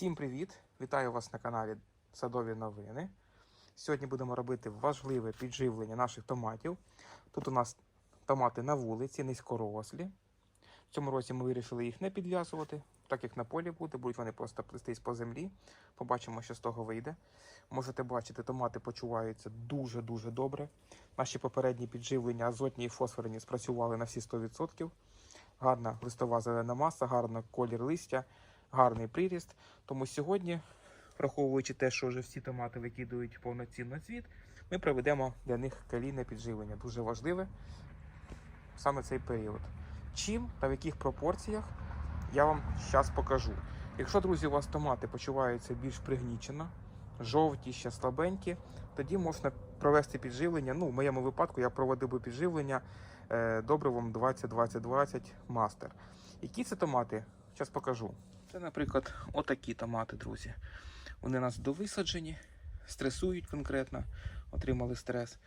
Всім привіт! Вітаю вас на каналі Садові новини. Сьогодні будемо робити важливе підживлення наших томатів. Тут у нас томати на вулиці, низькорослі. В цьому році ми вирішили їх не підв'язувати, так як на полі буде, будуть вони просто плестись по землі. Побачимо, що з того вийде. Можете бачити, томати почуваються дуже-дуже добре. Наші попередні підживлення азотні і фосфорні спрацювали на всі 100%. Гарна листова зелена маса, гарний колір листя, гарний приріст. Тому сьогодні, враховуючи те, що вже всі томати викидують повноцінно цвіт, ми проведемо для них калійне підживлення. Дуже важливе саме цей період. Чим та в яких пропорціях я вам зараз покажу. Якщо, друзі, у вас томати почуваються більш пригнічено, жовті, ще слабенькі, тоді можна провести підживлення. Ну, в моєму випадку я проводив би підживлення е, добривом 20-20-20 мастер. Які це томати? Зараз покажу. Це, наприклад, отакі томати, друзі. Вони у нас довисаджені, стресують конкретно, отримали стрес.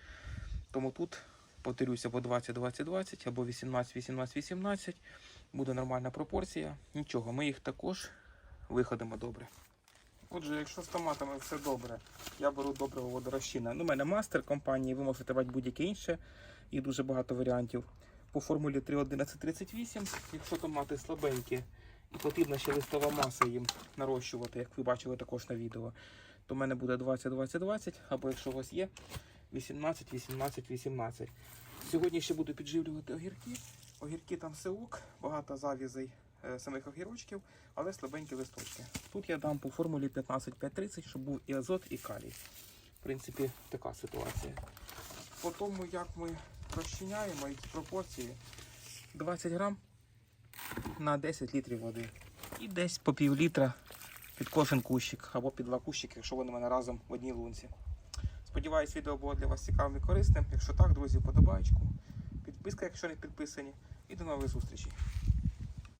Тому тут, повторюся, або 20-20-20, або 18-18-18. Буде нормальна пропорція. Нічого, ми їх також виходимо добре. Отже, якщо з томатами все добре, я беру доброго водорозчина. Ну, у мене мастер компанії, ви можете брати будь-яке інше, їх дуже багато варіантів. По формулі 3.11.38, якщо томати слабенькі і потрібна ще листова маса їм нарощувати, як ви бачили також на відео, то в мене буде 20-20-20, або якщо у вас є 18-18-18. Сьогодні ще буду підживлювати огірки. Огірки там все багато завізей е, самих огірочків, але слабенькі листочки. Тут я дам по формулі 15-5-30, щоб був і азот, і калій. В принципі, така ситуація. По тому, як ми розчиняємо які пропорції, 20 грам на 10 літрів води. І десь по пів літра під кожен кущик або під два кущики, якщо вони в мене разом в одній лунці. Сподіваюсь, відео було для вас цікавим і корисним. Якщо так, друзі, вподобайку, підписка, якщо не підписані. І до нових зустрічей.